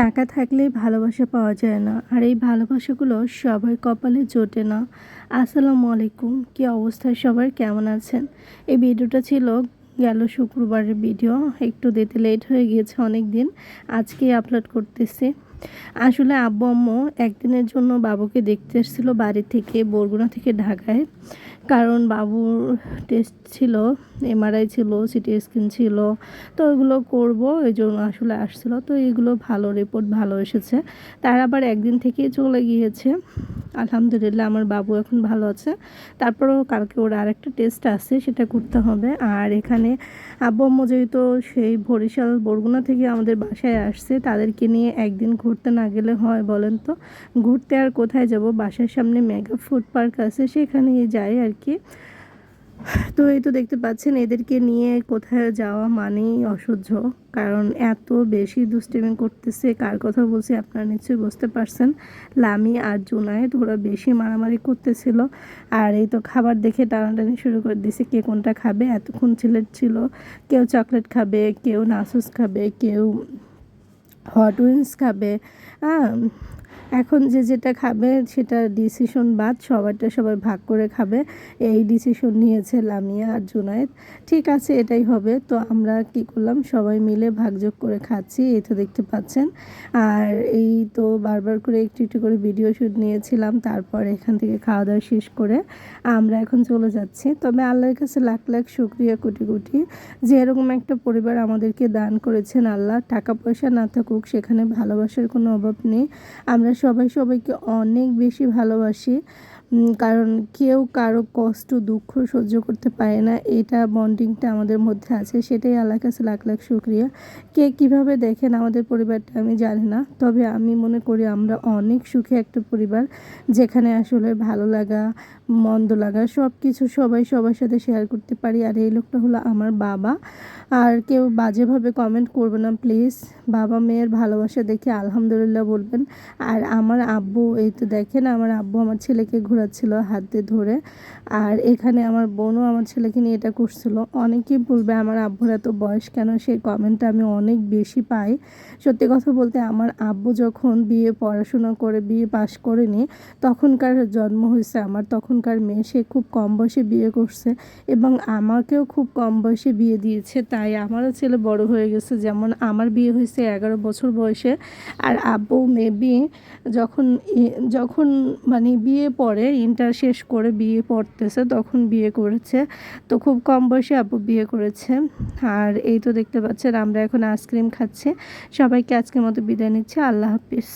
টাকা থাকলে ভালোবাসা পাওয়া যায় না। আর এই ভালোবাসাগুলো সবার কপালে জোটে না। আসসালামু আলাইকুম, কী অবস্থায় সবার কেমন আছেন? এই ভিডিওটা ছিল গেল শুক্রবারের ভিডিও। একটু দিতে লেট হয়ে গিয়েছে অনেক দিন আজকে আপলোড করতেছি। আসলে আব্বু আম্মু একদিনের জন্য বাবুকে দেখতে এসেছিল বাড়ি থেকে, বরগুনা থেকে ঢাকায়। কারণ বাবুর টেস্ট ছিল এমআরআই ছিল সিটি স্ক্যান ছিল, তো ওইগুলো করব, এই জন্য আসলে আসছিল। তো এগুলো ভালো রিপোর্ট ভালো এসেছে। তার আবার একদিন থেকেই চলে গিয়েছে। আলহামদুলিল্লাহ, আমার বাবু এখন ভালো আছে। তারপরেও কালকে ওর আরেকটা টেস্ট আছে, সেটা করতে হবে। আর এখানে আব্বু যেহেতু সেই বরিশাল, বরগুনা থেকে আমাদের বাসায় আসছে, তাদেরকে নিয়ে একদিন ঘুরতে না গেলে হয় বলেন তো? ঘুরতে আর কোথায় যাব? বাসার সামনে মেগা ফুড পার্ক আছে, সেখানেই যাই আর কি তো এই তো দেখতে পাচ্ছেন, এদেরকে নিয়ে কোথায় যাওয়া মানেই অসহ্য। কারণ এত বেশি দুষ্টিমি করতেছে, কার কথা বলছি আপনারা নিশ্চয়ই বুঝতে পারছেন। লামি আর জুনায়েদ, ওরা বেশি মারামারি করতেছিল। আর এই তো খাবার দেখে টানাটানি শুরু করে দিছে, কে কোনটা খাবে। এতক্ষণ ছিলেট ছিল, কেউ চকলেট খাবে, কেউ নাসুস খাবে, কেউ হট উইন্স খাবে এখন যে যেটা খাবে সেটা ডিসিশন বাদ সবারটা সবাই ভাগ করে খাবে। এই ডিসিশন নিয়েছে লামিয়া আর জুনায়েদ। ঠিক আছে, এটাই হবে। তো আমরা কি করলাম? সবাই মিলে ভাগযোগ করে খাচ্ছি, এই তো দেখতে পাচ্ছেন। আর এই তো বারবার করে একটু একটু করে ভিডিও শ্যুট নিয়েছিলাম, তারপর এখান থেকে খাওয়া দাওয়া শেষ করে আমরা এখন চলে যাচ্ছি। তবে আল্লাহর কাছে লাখ লাখ শুক্রিয়া কোটি কোটি। যে এরকম একটা পরিবার আমাদেরকে দান করেছেন আল্লাহ, টাকা পয়সা না থাকুক, সেখানে ভালোবাসার কোনো অভাব নেই। আমরা সবাই সবাইকে অনেক বেশি ভালোবাসি। কারণ কেউ কারও কষ্ট, দুঃখ সহ্য করতে পারে না। এটা বন্ডিংটা আমাদের মধ্যে আছে, সেটাই আল্লাহ কাছে লাখ লাখ শুক্রিয়া। কে কীভাবে দেখেন আমাদের পরিবারটা আমি জানি না, তবে আমি মনে করি আমরা অনেক সুখী একটা পরিবার, যেখানে আসলে ভালো লাগা, মন্দ লাগা সব কিছু সবাই সবার সাথে শেয়ার করতে পারি। আর এই লোকটা হলো আমার বাবা। আর কেউ বাজেভাবে কমেন্ট করবে না প্লিজ বাবা মেয়ের ভালোবাসা দেখে আলহামদুলিল্লাহ বলবেন। আর আমার আব্বু, এই তো দেখেন, আমার আব্বু আমার ছেলেকে ঘোরাচ্ছিল হাতে ধরে। আর এখানে আমার বোনও আমার ছেলেকে নিয়ে এটা করছিল। অনেকেই বলবে, আমার আব্বুর এত বয়স কেন? সেই কমেন্টটা আমি অনেক বেশি পাই। সত্যি কথা বলতে, আমার আব্বু যখন বিয়ে পড়াশোনা করে, বিয়ে পাশ করেনি, তখনকার জন্ম হয়েছে আমার। তখনকার মেয়ে, সে খুব কম বয়সে বিয়ে করছে এবং আমাকেও খুব কম বয়সে বিয়ে দিয়েছে। তাই আমারও ছেলে বড় হয়ে গেছে। যেমন আমার বিয়ে হয়েছে এগারো বছর বয়সে। আর আব্বু মেবি যখন যখন মানে বিয়ে পড়ে ইন্টার শেষ করে বিয়ে পড়তেছে, তখন বিয়ে করেছে। তো খুব কম বয়সে আপু বিয়ে করেছে। আর এই তো দেখতে পাচ্ছেন, আমরা এখন আইসক্রিম খাচ্ছি। সবাইকে আজকের মতো বিদায় নিচ্ছি, আল্লাহ হাফিজ।